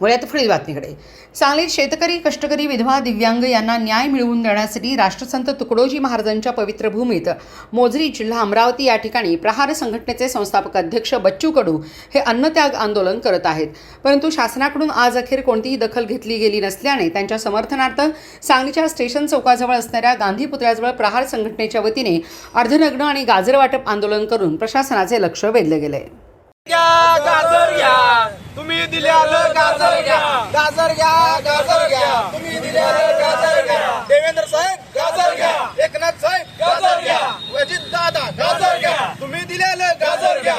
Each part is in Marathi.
वळ्यात पुढील बातमीकडे. सांगलीत शेतकरी कष्टकरी विधवा दिव्यांग यांना न्याय मिळवून देण्यासाठी राष्ट्रसंत तुकडोजी महाराजांच्या पवित्र भूमीत मोझरी जिल्हा अमरावती या ठिकाणी प्रहार संघटनेचे संस्थापक अध्यक्ष बच्चू कडू हे अन्नत्याग आंदोलन करत आहेत. परंतु शासनाकडून आज अखेर कोणतीही दखल घेतली गेली नसल्याने त्यांच्या समर्थनार्थ सांगलीच्या स्टेशन चौकाजवळ असणाऱ्या गांधी पुतळ्याजवळ प्रहार संघटनेच्या वतीने अर्धनग्न आणि गाजर वाटप आंदोलन करून प्रशासनाचे लक्ष वेधले गेले. तुम्ही दिल्या गाजर घ्या गाजर घ्या तुम्ही दिल्यालं गाजर घ्या देवेंद्र साहेब गाजर घ्या एकनाथ साहेब गाजर घ्या अजित दादा गाजर घ्या तुम्ही दिल्यालं गाजर घ्या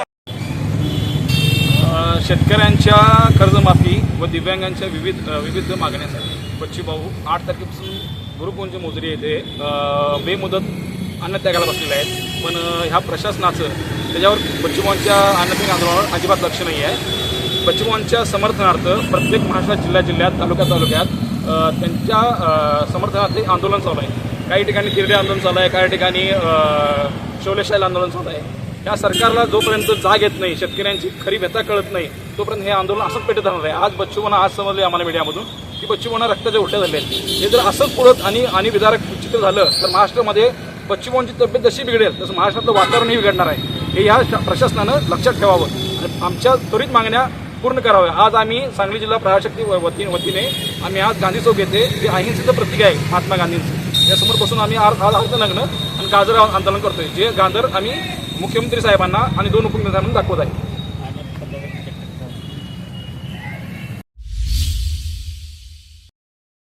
शेतकऱ्यांच्या कर्जमाफी व दिव्यांगांच्या विविध विविध मागण्यासाठी. बच्ची भाऊ आठ तारखेपासून गुरुकुंज मोजरी येथे अ, बेमुदत अन्नत्यागाला बसलेले आहेत. पण ह्या प्रशासनाचं त्याच्यावर बच्चूभाऊंच्या अन्नत्याग आंदोलनावर अजिबात लक्ष नाही आहे बचवांच्या समर्थनार्थ प्रत्येक महाराष्ट्रात जिल्ह्या जिल्ह्यात तालुक्यात तालुक्यात त्यांच्या समर्थनार्थ आंदोलन चालू आहे. काही ठिकाणी तिरडे आंदोलन चालू आहे काही ठिकाणी शौलेशाही आंदोलन चालू आहे. या सरकारला जोपर्यंत जाग येत नाही शेतकऱ्यांची खरी व्यथा कळत नाही तोपर्यंत हे आंदोलन असंच पेटत राहणार आहे. आज बच्चूभाऊंना आज समजले आम्हाला मीडियामधून की बच्चूभाऊंना रक्ताच्या उलट्या झाल्या आहेत हे जर असंच पुढत आणि आणि विदारक चित्र झालं तर महाराष्ट्रामध्ये बच्चूभाऊंची तब्येत जशी बिघडेल तसं महाराष्ट्रातलं वातावरणही बिघडणार आहे. हे ह्या प्रशासनानं लक्षात ठेवावं. आणि आमच्या त्वरित मागण्या पूर्ण करावे. आज आम्ही सांगली जिल्हा प्रजाशक्ती व- वती वतीने आम्ही आज गांधी चौक येथे जे अहिंसेचं प्रतीक आहे महात्मा गांधींचं यासमोर बसून आम्ही आज आज लग्न आणि गाजर आंदोलन करतोय. जे गाजर आम्ही मुख्यमंत्री साहेबांना आणि दोन उपमुख्यमंत्र्यांना दाखवत आहे.